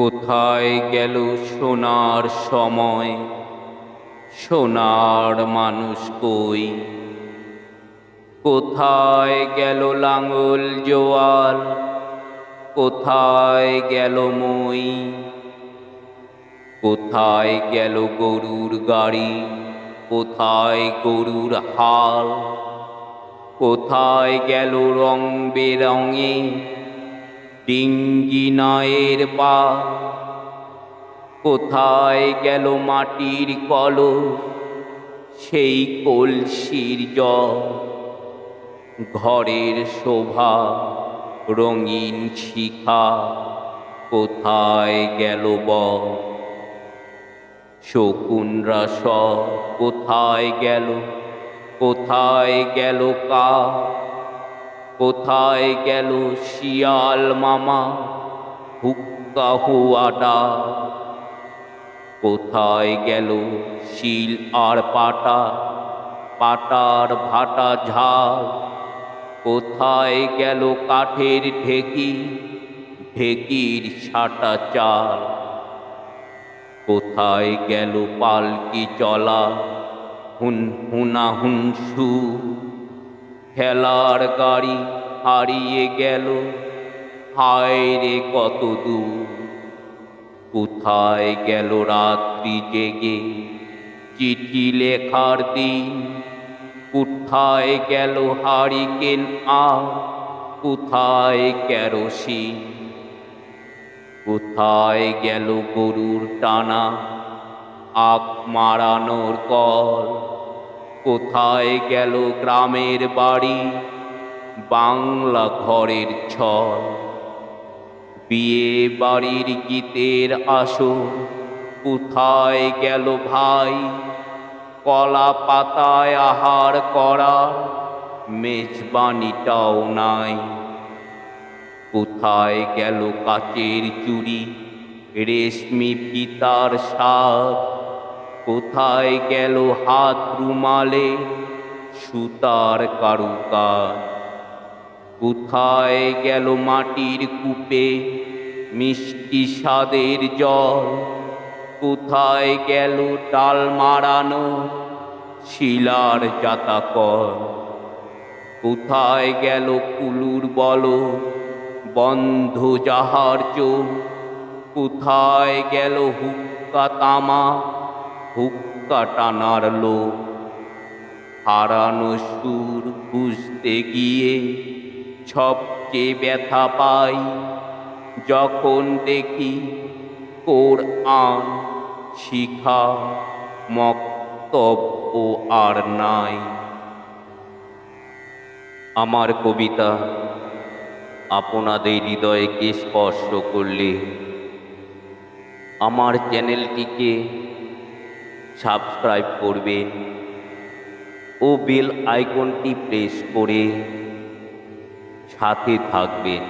কোথায় গেল সোনার সময়? সোনার মানুষ কই? কোথায় গেল লাঙল জোয়াল? কোথায় গেল মই? কোথায় গেল গরুর গাড়ি? কোথায় গরুর হাল? কোথায় গেল রং বেরঙে? ডিঙ্গি নায়ের পা। কোথায় গেল মাটির কলস? সেই কলসির জল। ঘরের শোভা, রঙিন শিখা, কোথায় গেল বল? শকুনরা সব কোথায় গেল? কোথায় গেল কা কোথায় গেল শিয়াল মামা? হুক্কা হুয়াডা কোথায় গেল শিল আর পাটা? পাটার ভাটা ঝাল। কোথায় গেল কাঠের ঢেকি? ঢেকির ছাটা চাল। কোথায় গেল পালকি চলা? হুন হুনা হুনসু। খেলার গাড়ি হারিয়ে গেল। হায় রে কত দূর। কোথায় গেল রাত্রি জেগে? চিঠি লেখার দিন। কোথায় গেল হারিকেন আ কোথায় কেরোসিন? কোথায় গেল গরুর টানা? আখ মারানোর কল। কোথায় গেল গ্রামের বাড়ি? বাংলা ঘরের ছল। বিয়ে বাড়ির গীতের আসর। কোথায় গেল ভাই? কলা পাতায় আহার করা। মেজবানিটাও নাই। কোথায় গেল কাচের চুড়ি? রেশমি পিতার সাজ কোথায় গেল হাত রুমালে? সুতার কারুকাজ। কোথায় গেল মাটির কূপে? মিষ্টি স্বাদের জল। কোথায় গেল ডাল মারানো শিলার জাতাকর কোথায় গেল কুলুর বল? বন্ধ যাহার চোখ। কোথায় গেল হুক্কা তামা? হুক্কা টানার লোক। হারানো সুর বুঝতে গিয়ে সবচেয়ে ব্যথা পাই। যখন দেখি কোর আন শিখা, মক্তব্য আর নাই। আমার কবিতা আপনাদের হৃদয়কে স্পর্শ করলে আমার চ্যানেলটিকে সাবস্ক্রাইব করবেন ও বেল আইকনটি প্রেস করে সাথে থাকবেন।